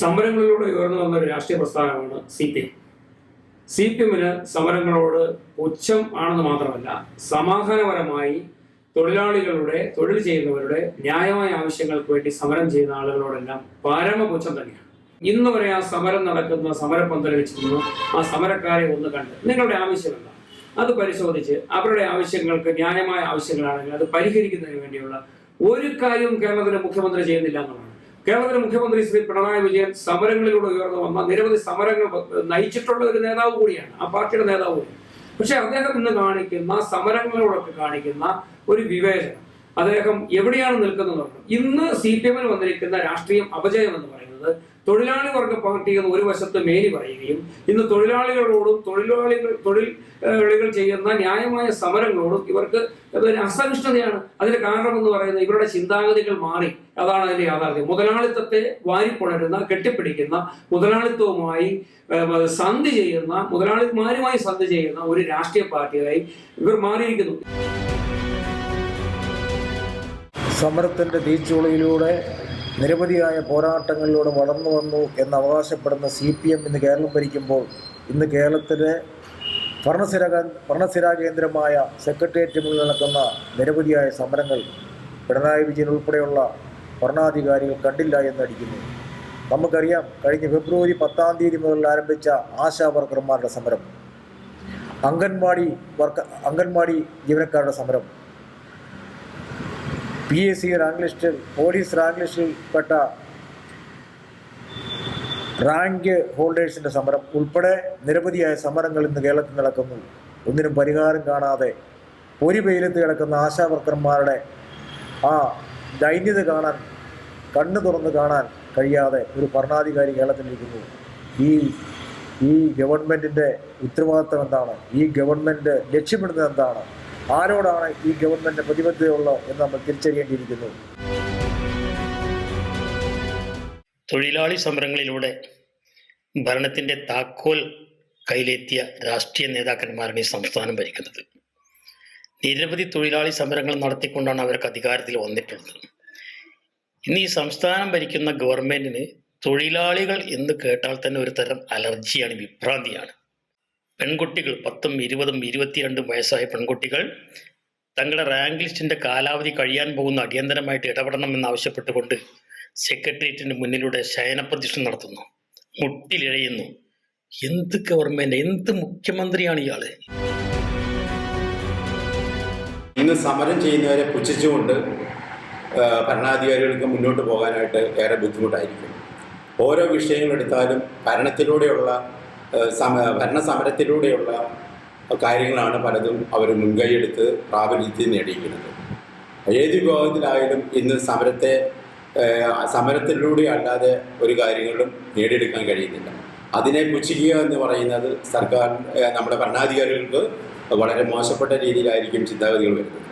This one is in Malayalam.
സമരങ്ങളിലൂടെ ഉയർന്നു വന്ന ഒരു രാഷ്ട്രീയ പ്രസ്ഥാനമാണ് C P M C P എമ്മിന് സമരങ്ങളോട് പുച്ഛം ആണെന്ന് മാത്രമല്ല സമാധാനപരമായി തൊഴിലാളികളുടെ തൊഴിൽ ചെയ്യുന്നവരുടെ ന്യായമായ ആവശ്യങ്ങൾക്ക് വേണ്ടി സമരം ചെയ്യുന്ന ആളുകളോടെല്ലാം പരമപുച്ഛം തന്നെയാണ്. ഇന്ന് വരെ ആ സമരം നടക്കുന്ന സമരപന്തലിൽ ചെന്ന് ആ സമരക്കാരെ ഒന്ന് കണ്ട് നിങ്ങളുടെ ആവശ്യം എന്താണ് അത് പരിശോധിച്ച് അവരുടെ ആവശ്യങ്ങൾക്ക് ന്യായമായ ആവശ്യങ്ങളാണെങ്കിൽ അത് പരിഹരിക്കുന്നതിന് വേണ്ടിയുള്ള ഒരു കാര്യവും കേരളത്തിലെ മുഖ്യമന്ത്രി ചെയ്യുന്നില്ല എന്നുള്ളതാണ്. കേരളത്തിലെ മുഖ്യമന്ത്രി ശ്രീ പിണറായി വിജയൻ സമരങ്ങളിലൂടെ ഉയർന്നു വന്ന നിരവധി സമരങ്ങൾ നയിച്ചിട്ടുള്ള ഒരു നേതാവ് കൂടിയാണ് ആ പാർട്ടിയുടെ നേതാവ് കൂടിയാണ് പക്ഷെ അദ്ദേഹം ഇന്ന് കാണിക്കുന്ന സമരങ്ങളോടൊക്കെ കാണിക്കുന്ന ഒരു വിവേചനം അദ്ദേഹം എവിടെയാണ് നിൽക്കുന്നത് ഇന്ന് സി പി എമ്മിൽ വന്നിരിക്കുന്ന രാഷ്ട്രീയം അപജയം എന്ന് പറയുന്നത് തൊഴിലാളി വർഗ പാർട്ടി എന്ന് ഒരു വശത്ത് മേനി പറയുകയും ഇന്ന് തൊഴിലാളികളോടും തൊഴിലാളികൾ തൊഴിലാളികൾ ചെയ്യുന്ന ന്യായമായ സമരങ്ങളോടും ഇവർക്ക് അസഹിഷ്ണുതയാണ്. അതിന്റെ കാരണം എന്ന് പറയുന്നത് ഇവരുടെ ചിന്താഗതികൾ മാറി. അതാണ് അതിന്റെ യാഥാർത്ഥ്യം. മുതലാളിത്തത്തെ വാരിപ്പുണരുന്ന കെട്ടിപ്പിടിക്കുന്ന മുതലാളിത്തവുമായി സന്ധി ചെയ്യുന്ന മുതലാളിമാരുമായി സന്ധി ചെയ്യുന്ന ഒരു രാഷ്ട്രീയ പാർട്ടിയായി ഇവർ മാറിയിരിക്കുന്നു. സമരത്തിന്റെ തീച്ചുളയിലൂടെ നിരവധിയായ പോരാട്ടങ്ങളിലൂടെ വളർന്നു വന്നു എന്ന് അവകാശപ്പെടുന്ന സി പി എം ഇന്ന് കേരളം ഭരിക്കുമ്പോൾ ഇന്ന് കേരളത്തിലെ ഭരണസിര ഭരണസിരാ കേന്ദ്രമായ സെക്രട്ടേറിയറ്റ് മുന്നിൽ നടക്കുന്ന നിരവധിയായ സമരങ്ങൾ പിണറായി വിജയൻ ഉൾപ്പെടെയുള്ള ഭരണാധികാരികൾ കണ്ടില്ല എന്നടിക്കുന്നു നമുക്കറിയാം കഴിഞ്ഞ ഫെബ്രുവരി പത്താം തീയതി മുതൽ ആരംഭിച്ച ആശാ വർക്കർമാരുടെ സമരം. അംഗൻവാടി വർക്ക അംഗൻവാടി ജീവനക്കാരുടെ സമരം. പി എസ് സി റാങ്ക് ലിസ്റ്റിൽ പോലീസ് റാങ്ക് ലിസ്റ്റിൽപ്പെട്ട റാങ്ക് ഹോൾഡേഴ്സിന്റെ സമരം ഉൾപ്പെടെ നിരവധിയായ സമരങ്ങൾ ഇന്ന് കേരളത്തിൽ നടക്കുന്നു. ഒന്നിനും പരിഹാരം കാണാതെ ഒരു വെയിലത്ത് കിടക്കുന്ന ആശാവർക്കർമാരുടെ ആ ദൈന്യത കാണാൻ കണ്ണു തുറന്ന് കാണാൻ കഴിയാതെ ഒരു ഭരണാധികാരി കേരളത്തിലിരിക്കുന്നു ഈ ഈ ഗവൺമെന്റിന്റെ ഉത്തരവാദിത്തം എന്താണ്? ഈ ഗവൺമെന്റ് ലക്ഷ്യമിടുന്നത് എന്താണ്? ആരോടാണ് ഈ ഗവൺമെന്റ് പ്രതിബദ്ധതയുള്ളത് എന്ന് നമ്മൾ തിരിച്ചറിയേണ്ടിയിരിക്കുന്നു? തൊഴിലാളി സമരങ്ങളിലൂടെ ഭരണത്തിന്റെ താക്കോൽ കയ്യിലെത്തിയ രാഷ്ട്രീയ നേതാക്കന്മാരാണ് ഈ സംസ്ഥാനം ഭരിക്കുന്നത്. നിരവധി തൊഴിലാളി സമരങ്ങൾ നടത്തിക്കൊണ്ടാണ് അവർക്ക് അധികാരത്തിൽ വന്നിട്ടുള്ളത്. ഇന്ന് ഈ സംസ്ഥാനം ഭരിക്കുന്ന ഗവൺമെന്റിന് തൊഴിലാളികൾ എന്ന് കേട്ടാൽ തന്നെ ഒരു തരം അലർജിയാണ് വിഭ്രാന്തിയാണ്. പെൺകുട്ടികൾ പത്തും ഇരുപതും ഇരുപത്തിരണ്ടും വയസ്സായ പെൺകുട്ടികൾ തങ്ങളുടെ റാങ്ക് ലിസ്റ്റിന്റെ കാലാവധി കഴിയാൻ പോകുന്ന അടിയന്തരമായിട്ട് ഇടപെടണമെന്നാവശ്യപ്പെട്ടുകൊണ്ട് സെക്രട്ടേറിയറ്റിന്റെ മുന്നിലൂടെ ശയനപ്രതിഷ്ഠ നടത്തുന്നു. മുട്ടിലിഴയുന്നു. എന്ത് ഗവൺമെന്റ് എന്ത് മുഖ്യമന്ത്രിയാണ് ഇയാൾ? ഇന്ന് സമരം ചെയ്യുന്നവരെ പുച്ഛിച്ചുകൊണ്ട് ഭരണാധികാരികൾക്ക് മുന്നോട്ട് പോകാനായിട്ട് ഏറെ ബുദ്ധിമുട്ടായിരിക്കും. ഓരോ വിഷയങ്ങളെടുത്താലും ഭരണത്തിലൂടെയുള്ള സമ ഭരണ സമരത്തിലൂടെയുള്ള കാര്യങ്ങളാണ് പലതും അവർ മുൻകൈയെടുത്ത് പ്രാബല്യത്തിൽ നേടിയിരിക്കുന്നത്. ഏത് വിഭാഗത്തിലായാലും ഇന്ന് സമരത്തെ സമരത്തിലൂടെ അല്ലാതെ ഒരു കാര്യങ്ങളും നേടിയെടുക്കാൻ കഴിയുന്നില്ല. അതിനെ പുച്ഛിക്കുക എന്ന് പറയുന്നത് സർക്കാർ നമ്മുടെ ഭരണാധികാരികൾക്ക് വളരെ മോശപ്പെട്ട രീതിയിലായിരിക്കും ചിന്താഗതികൾ വരുന്നത്.